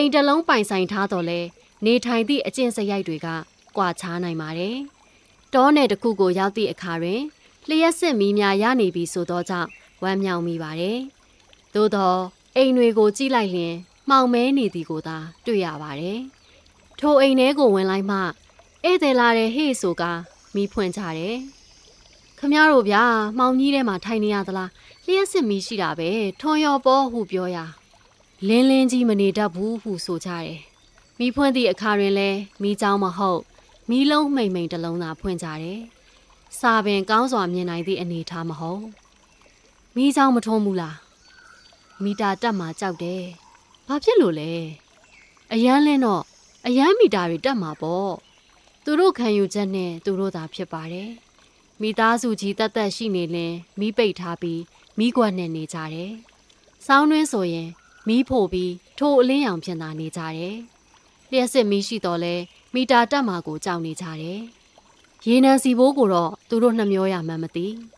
အိမ်တစ်လုံးပိုင်ဆိုင်ထားတော်လဲနေထိုင်သည့်အကျင့်စရိုက်တွေကကွာခြားနိုင်ပါတယ်။တောနယ်တစ်ခုကိုရောက်သည့်အခါတွင်လျှက်စစ်မီးများရနေပြီဆိုသောကြောင့်ဝမ်းမြောက်မိပါတယ်။သို့တော့အိမ်တွေကိုကြည့်လိုက်လျင်မှောင်မဲနေသည်ကိုသာတွေ့ရပါတယ်။ထိုအိမ်ထဲကိုဝင်လိုက်မှဧည့်သည်လာတဲ့ဟေ့ဆိုကမီးဖွင့်ကြတယ်။ခမရတို့ဗျာမှောင်ကြီးထဲမှာထိုင်နေရသလားလျှက်စစ်မီးရှိတာပဲထွန်ရော်ပေါ်ဟုပြောရာ လင်းလင်းကြီးမနေတတ်ဘူးဟုဆိုကြတယ်။မီးဖွင့်သည့်အခါတွင်လဲမီးကြောင်းမဟုတ်မီးလုံးမိန်မိန်တစ်လုံးသာဖွင့်ကြတယ်။စာပင်ကောင်းစွာမြင်နိုင်သည့်အနေအထားမဟုတ်။မီးကြောင်းမထုံးဘူးလား။မီတာတက်မှာကြောက်တယ်။ဘာဖြစ်လို့လဲ။အရန်လင်းတော့အရန်မီတာတွေတက်မှာပေါ့။သူတို့ခံယူချက်နဲ့သူတို့သာဖြစ်ပါတယ်။မိသားစုကြီးတက်တက်ရှိနေလင်မီးပိတ်ထားပြီးမီးကွက်နဲ့နေကြတယ်။စောင်းတွင်းဆိုရင် မီးဖို့ပြီးထိုအလင်းရောင်ဖြစ်တာနေကြတယ်။လျှက်စစ်မီးရှိတော့လဲမီတာတက်မှာကိုကြောက်နေကြတယ်။ရေနံစီဘိုးကိုတော့သူတို့နှမျောရမှန်းမသိ။